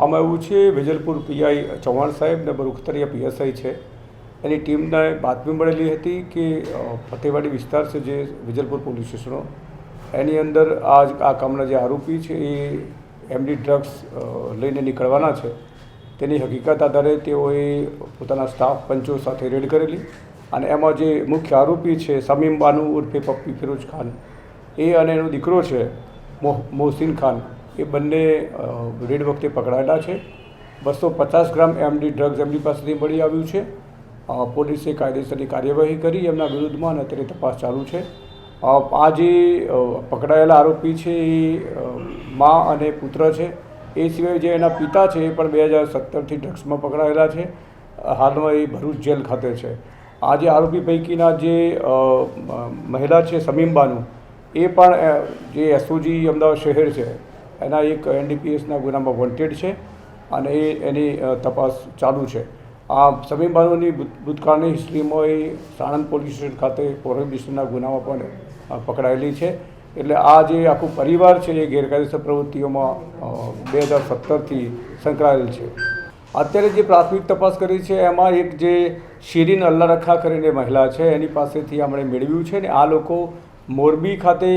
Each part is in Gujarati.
આમાં એવું છે, વેજલપુર પીઆઈ ચૌહાણ સાહેબ ને બરુખતરિયા પીએસઆઈ છે. એની ટીમને બાતમી મળેલી હતી કે ફતેવાડી વિસ્તાર છે જે વેજલપુર પોલીસ સ્ટેશનો એની અંદર આ આ કામના જે આરોપી છે એ એમડી ડ્રગ્સ લઈને નીકળવાના છે. તેની હકીકત આધારે તેઓએ પોતાના સ્ટાફ પંચો સાથે રેડ કરેલી અને એમાં જે મુખ્ય આરોપી છે, સમીમ બાનુ ઉર્ફે પપ્પી ફિરોજ ખાન, એ અને એનો દીકરો છે, મોહ, મોહસિન ખાન એ બંને રેડ વખતે પકડાયેલા છે. બસો પચાસ ગ્રામ એમડી ડ્રગ્સ એમની પાસેથી મળી આવ્યું છે. પોલીસે કાયદેસરની કાર્યવાહી કરી, એમના વિરુદ્ધમાં અને અત્યારે તપાસ ચાલુ છે. આ જે પકડાયેલા આરોપી છે એ મા અને પુત્ર છે. એ સિવાય જે એના પિતા છે એ પણ બે હજાર સત્તરથી ડ્રગ્સમાં પકડાયેલા છે. હાલમાં એ ભરૂચ જેલ ખાતે છે. આ જે આરોપી પૈકીના જે મહિલા છે સમીમબાનું એ પણ જે એસઓજી અમદાવાદ શહેર છે. એના એક એનડીપીએસના ગુનામાં વોન્ટેડ છે અને એ એની તપાસ ચાલુ છે. આ સમીમ ભૂતકાળની હિસ્ટ્રીમાં એ સાણંદ પોલીસ સ્ટેશન ખાતે પ્રોહિબિશનના ગુનામાં પણ પકડાયેલી છે. એટલે આ જે આખું પરિવાર છે એ ગેરકાયદેસર પ્રવૃત્તિઓમાં બે હજાર સત્તરથી સંકળાયેલ છે. અત્યારે જે પ્રાથમિક તપાસ કરી છે એમાં એક જે શિરીન અલ્લા રખા કરીને મહિલા છે એની પાસેથી આપણે મેળવ્યું છે ને આ લોકો મોરબી ખાતે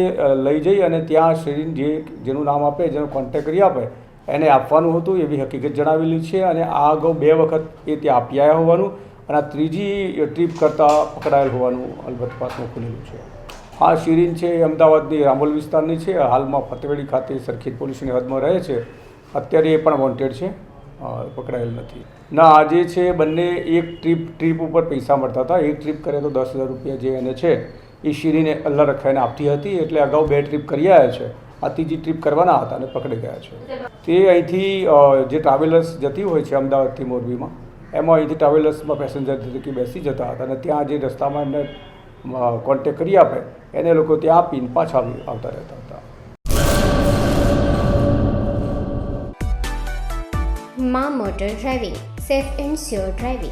લઈ જઈ અને ત્યાં શિરીન જે જેનું નામ આપે, જેનો કોન્ટેક્ટ કરી આપે, એને આપવાનું હતું એવી હકીકત જણાવેલી છે અને આ અગાઉ બે વખત એ ત્યાં આપી આવ્યા હોવાનું અને આ ત્રીજી ટ્રીપ કરતાં પકડાયેલ હોવાનું અલબત્ત પાસમાં ખુલેલું છે. આ શિરીન છે એ અમદાવાદની રામોલ વિસ્તારની છે, હાલમાં ફતેવાડી ખાતે સરખેજ પોલીસની હદમાં રહે છે. અત્યારે એ પણ વોન્ટેડ છે પકડાયેલ નથી. ના આજે છે, બંને એક ટ્રીપ ટ્રીપ ઉપર પૈસા મળતા હતા. એક ટ્રીપ કરે તો દસ હજાર રૂપિયા જે એને છે એ શિરીને અલ્લા રખાઈને આપતી હતી એટલે અગાઉ બે ટ્રીપ કરી આવ્યા છે. આ ત્રીજી ટ્રીપ કરવાના હતા અને પકડી ગયા છે. તે અહીંથી જે ટ્રાવેલર્સ જતી હોય છે અમદાવાદથી મોરબીમાં, એમાં અહીંથી ટ્રાવેલર્સમાં પેસેન્જર તરીકે બેસી જતા હતા અને ત્યાં જે રસ્તામાં એમને કોન્ટેક કરી આપે, એને લોકો ત્યાં આપીને પાછા આવી- આવતા રહેતા હતા. મા motor driving, safe and sure driving.